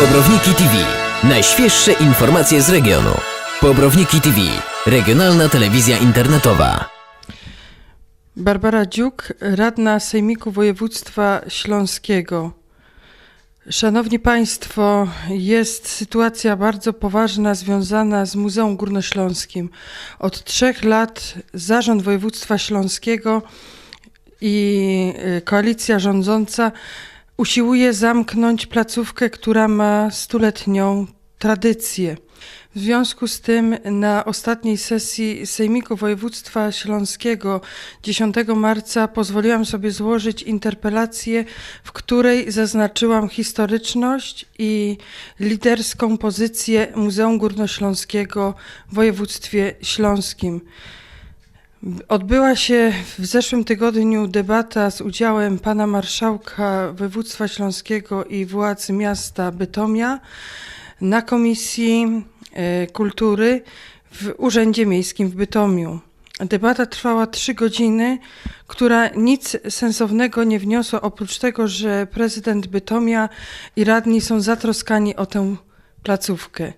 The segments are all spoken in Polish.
Bobrowniki TV. Najświeższe informacje z regionu. Bobrowniki TV. Regionalna telewizja internetowa. Barbara Dziuk, radna Sejmiku Województwa Śląskiego. Szanowni Państwo, jest sytuacja bardzo poważna związana z Muzeum Górnośląskim. Od trzech lat Zarząd Województwa Śląskiego i y, koalicja rządząca usiłuje zamknąć placówkę, która ma stuletnią tradycję. W związku z tym na ostatniej sesji Sejmiku Województwa Śląskiego 10 marca pozwoliłam sobie złożyć interpelację, w której zaznaczyłam historyczność i liderską pozycję Muzeum Górnośląskiego w województwie śląskim. Odbyła się w zeszłym tygodniu debata z udziałem pana marszałka województwa śląskiego i władz miasta Bytomia na Komisji e, Kultury w Urzędzie Miejskim w Bytomiu. Debata trwała trzy godziny, która nic sensownego nie wniosła, oprócz tego, że prezydent Bytomia i radni są zatroskani o tę placówkę.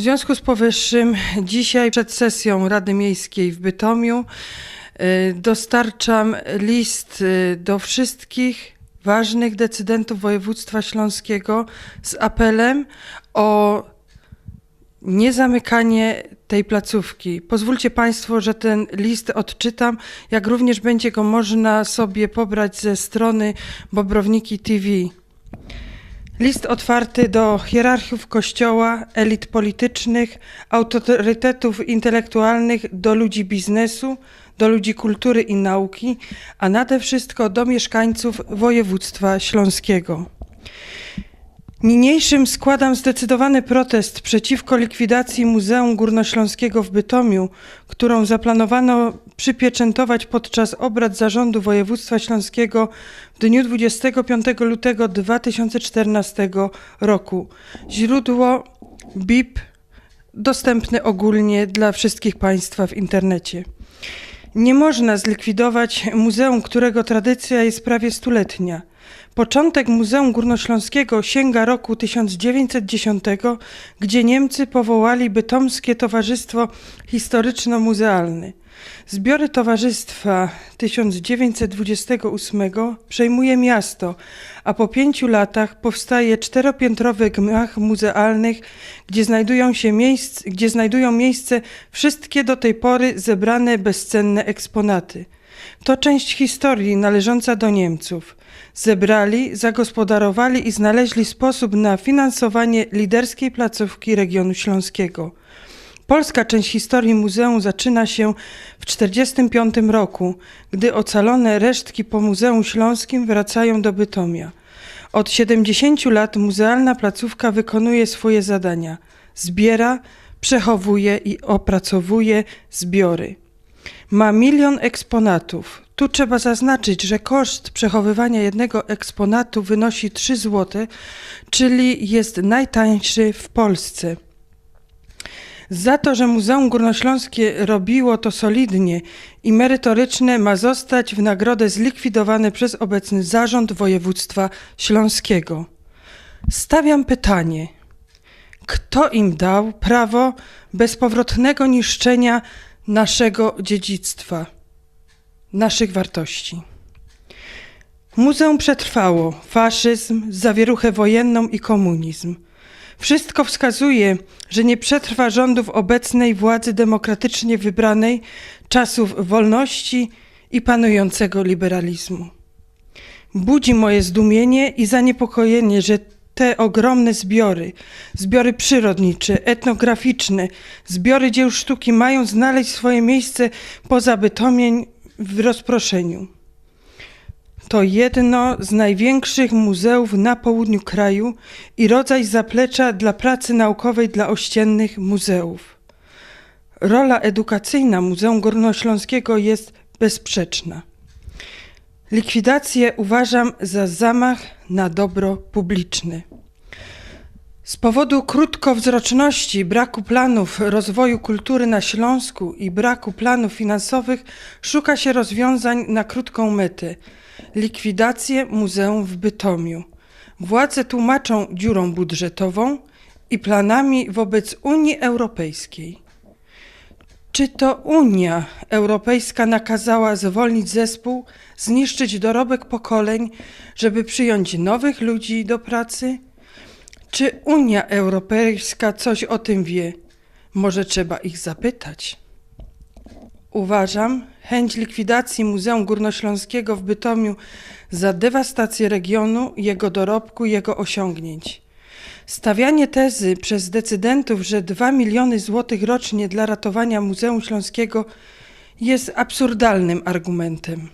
W związku z powyższym dzisiaj przed sesją Rady Miejskiej w Bytomiu y, dostarczam list y, do wszystkich ważnych decydentów województwa śląskiego z apelem o niezamykanie tej placówki. Pozwólcie Państwo, że ten list odczytam, jak również będzie go można sobie pobrać ze strony Bobrowniki TV. List otwarty do hierarchiów Kościoła, elit politycznych, autorytetów intelektualnych, do ludzi biznesu, do ludzi kultury i nauki, a nade wszystko do mieszkańców województwa śląskiego. Niniejszym składam zdecydowany protest przeciwko likwidacji Muzeum Górnośląskiego w Bytomiu, którą zaplanowano przypieczętować podczas obrad Zarządu Województwa Śląskiego w dniu 25 lutego 2014 roku. Źródło BIP dostępne ogólnie dla wszystkich Państwa w internecie. Nie można zlikwidować muzeum, którego tradycja jest prawie stuletnia. Początek Muzeum Górnośląskiego sięga roku 1910, gdzie Niemcy powołali Bytomskie Towarzystwo Historyczno-Muzealne. Zbiory towarzystwa 1928 przejmuje miasto, a po pięciu latach powstaje czteropiętrowy gmach muzealnych, gdzie znajdują, się miejsc, gdzie znajdują miejsce wszystkie do tej pory zebrane bezcenne eksponaty. To część historii należąca do Niemców. Zebrali, zagospodarowali i znaleźli sposób na finansowanie liderskiej placówki regionu śląskiego. Polska część historii muzeum zaczyna się w 1945 roku, gdy ocalone resztki po Muzeum Śląskim wracają do Bytomia. Od 70 lat muzealna placówka wykonuje swoje zadania. Zbiera, przechowuje i opracowuje zbiory. Ma milion eksponatów. Tu trzeba zaznaczyć, że koszt przechowywania jednego eksponatu wynosi 3 zł, czyli jest najtańszy w Polsce. Za to, że Muzeum Górnośląskie robiło to solidnie i merytoryczne, ma zostać w nagrodę zlikwidowane przez obecny zarząd województwa śląskiego. Stawiam pytanie: kto im dał prawo bezpowrotnego niszczenia naszego dziedzictwa, naszych wartości? Muzeum przetrwało faszyzm, zawieruchę wojenną i komunizm. Wszystko wskazuje, że nie przetrwa rządów obecnej władzy demokratycznie wybranej, czasów wolności i panującego liberalizmu. Budzi moje zdumienie i zaniepokojenie, że te ogromne zbiory, zbiory przyrodnicze, etnograficzne, zbiory dzieł sztuki mają znaleźć swoje miejsce poza Bytomień w rozproszeniu. To jedno z największych muzeów na południu kraju i rodzaj zaplecza dla pracy naukowej dla ościennych muzeów. Rola edukacyjna Muzeum Górnośląskiego jest bezsprzeczna. Likwidację uważam za zamach na dobro publiczne. Z powodu krótkowzroczności, braku planów rozwoju kultury na Śląsku i braku planów finansowych szuka się rozwiązań na krótką metę likwidację muzeum w Bytomiu. Władze tłumaczą dziurą budżetową i planami wobec Unii Europejskiej. Czy to Unia Europejska nakazała zwolnić zespół, zniszczyć dorobek pokoleń, żeby przyjąć nowych ludzi do pracy? Czy Unia Europejska coś o tym wie? Może trzeba ich zapytać. Uważam chęć likwidacji Muzeum Górnośląskiego w Bytomiu za dewastację regionu, jego dorobku, jego osiągnięć. Stawianie tezy przez decydentów, że 2 miliony złotych rocznie dla ratowania Muzeum Śląskiego jest absurdalnym argumentem.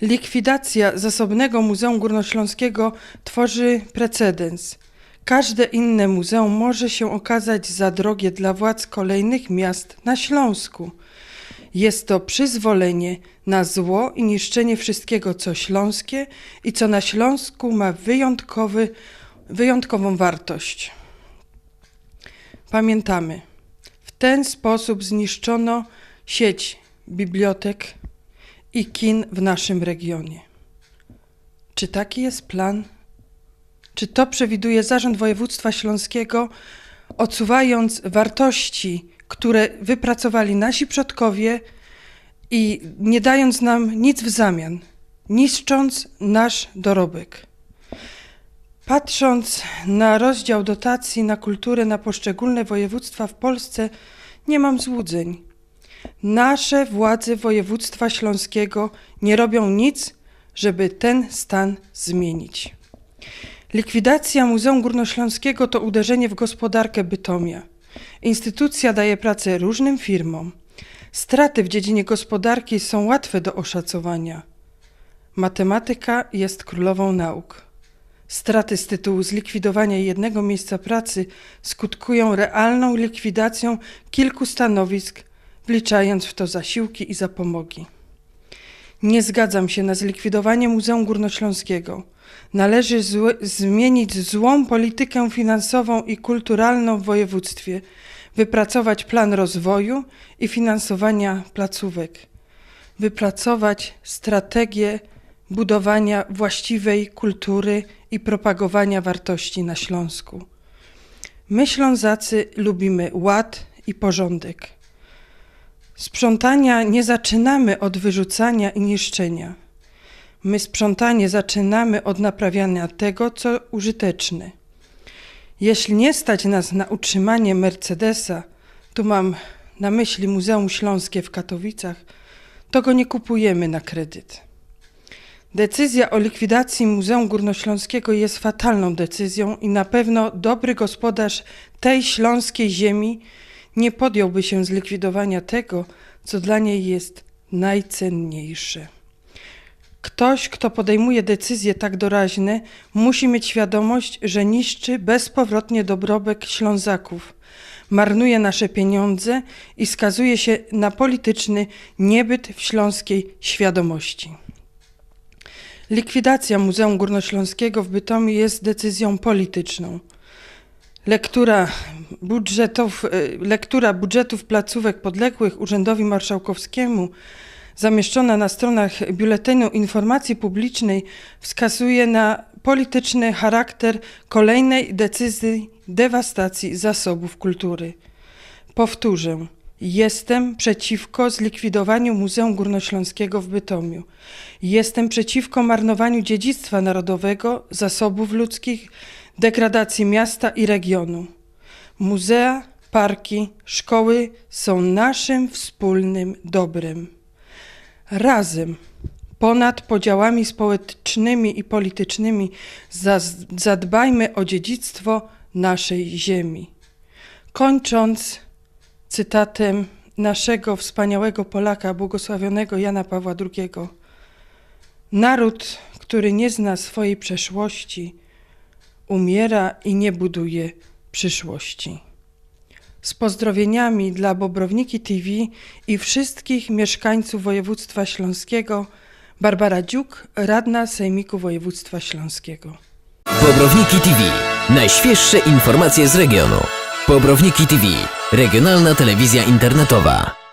Likwidacja zasobnego Muzeum Górnośląskiego tworzy precedens. Każde inne muzeum może się okazać za drogie dla władz kolejnych miast na Śląsku. Jest to przyzwolenie na zło i niszczenie wszystkiego, co śląskie i co na Śląsku ma wyjątkowy, wyjątkową wartość. Pamiętamy, w ten sposób zniszczono sieć bibliotek i kin w naszym regionie. Czy taki jest plan? Czy to przewiduje Zarząd Województwa Śląskiego, odsuwając wartości, które wypracowali nasi przodkowie i nie dając nam nic w zamian, niszcząc nasz dorobek? Patrząc na rozdział dotacji na kulturę na poszczególne województwa w Polsce, nie mam złudzeń. Nasze władze województwa śląskiego nie robią nic, żeby ten stan zmienić. Likwidacja Muzeum Górnośląskiego to uderzenie w gospodarkę Bytomia. Instytucja daje pracę różnym firmom. Straty w dziedzinie gospodarki są łatwe do oszacowania. Matematyka jest królową nauk. Straty z tytułu zlikwidowania jednego miejsca pracy skutkują realną likwidacją kilku stanowisk, wliczając w to zasiłki i zapomogi. Nie zgadzam się na zlikwidowanie Muzeum Górnośląskiego. Należy zły, zmienić złą politykę finansową i kulturalną w województwie, wypracować plan rozwoju i finansowania placówek, wypracować strategię budowania właściwej kultury i propagowania wartości na Śląsku. My Ślązacy lubimy ład i porządek. Sprzątania nie zaczynamy od wyrzucania i niszczenia. My sprzątanie zaczynamy od naprawiania tego, co użyteczne. Jeśli nie stać nas na utrzymanie Mercedesa, tu mam na myśli Muzeum Śląskie w Katowicach, to go nie kupujemy na kredyt. Decyzja o likwidacji Muzeum Górnośląskiego jest fatalną decyzją i na pewno dobry gospodarz tej śląskiej ziemi nie podjąłby się zlikwidowania tego, co dla niej jest najcenniejsze. Ktoś, kto podejmuje decyzje tak doraźne, musi mieć świadomość, że niszczy bezpowrotnie dorobek Ślązaków, marnuje nasze pieniądze i skazuje się na polityczny niebyt w śląskiej świadomości. Likwidacja Muzeum Górnośląskiego w Bytomiu jest decyzją polityczną. Lektura budżetów, e, lektura budżetów placówek podległych Urzędowi Marszałkowskiemu zamieszczona na stronach Biuletynu Informacji Publicznej wskazuje na polityczny charakter kolejnej decyzji dewastacji zasobów kultury. Powtórzę. Jestem przeciwko zlikwidowaniu Muzeum Górnośląskiego w Bytomiu. Jestem przeciwko marnowaniu dziedzictwa narodowego, zasobów ludzkich, degradacji miasta i regionu. Muzea, parki, szkoły są naszym wspólnym dobrem. Razem, ponad podziałami społecznymi i politycznymi, zadbajmy o dziedzictwo naszej ziemi. Kończąc cytatem naszego wspaniałego Polaka, błogosławionego Jana Pawła II. Naród, który nie zna swojej przeszłości, umiera i nie buduje przyszłości. Z pozdrowieniami dla Bobrowniki TV i wszystkich mieszkańców województwa śląskiego, Barbara Dziuk, radna Sejmiku Województwa Śląskiego. Bobrowniki TV. Najświeższe informacje z regionu. Bobrowniki TV. Regionalna telewizja internetowa.